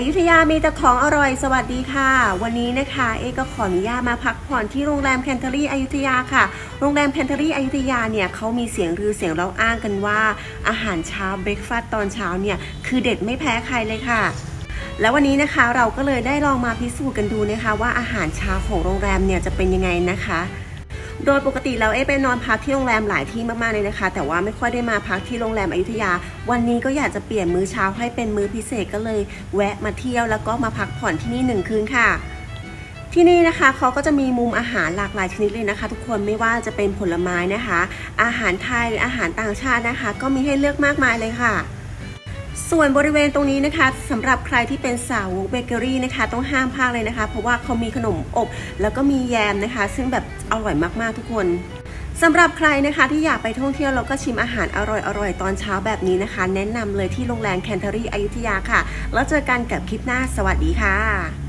อยุธยามีแต่ของอร่อยสวัสดีค่ะ วันนี้นะคะเอก็ขออนุญาตมาพักผ่อนที่โรงแรมแคนเทอรี่อยุธยาค่ะ โรงแรมแคนเทอรี่อยุธยาเนี่ยเขามีเสียงรือเสียงเล่าอ้างกันว่า อาหารเช้าเบรกฟาสต์ตอนเช้าเนี่ยคือเด็ดไม่แพ้ใครเลยค่ะแล้ววันนี้นะคะเราก็เลยได้ลองมาพิสูจน์กันดูนะคะ ว่าอาหารเช้าของโรงแรมเนี่ยจะเป็นยังไงนะคะ โดยปกติแล้วเอ๊ไปนอนพักที่โรงแรมหลายที่มากๆเลยนะคะ แต่ว่าไม่ค่อยได้มาพักที่โรงแรมอยุธยา วันนี้ก็อยากจะเปลี่ยนมื้อเช้าให้เป็นมื้อพิเศษก็เลย แวะมาเที่ยวแล้วก็มาพักผ่อนที่นี่หนึ่งคืนค่ะที่นี่นะคะเขาก็จะมีมุมอาหารหลากหลายชนิดเลยนะคะ ทุกคนไม่ว่าจะเป็นผลไม้นะคะ อาหารไทยอาหารต่างชาตินะคะ ก็มีให้เลือกมากมายเลยค่ะ ส่วนบริเวณตรงนี้นะคะสำหรับใครที่เป็นสาวเบเกอรี่นะคะ ต้องห้ามพลาดเลยนะคะ เพราะว่าเขามีขนมอบ แล้วก็มีแยมนะคะ ซึ่งแบบอร่อยมากๆทุกคนสำหรับใครนะคะที่อยากไปท่องเที่ยวแล้วก็ชิมอาหารอร่อยๆ ตอนเช้าแบบนี้นะคะ แนะนำเลยที่โรงแรมแคนเทอรี่อยุธยาค่ะ แล้วเจอกันกับคลิปหน้าสวัสดีค่ะ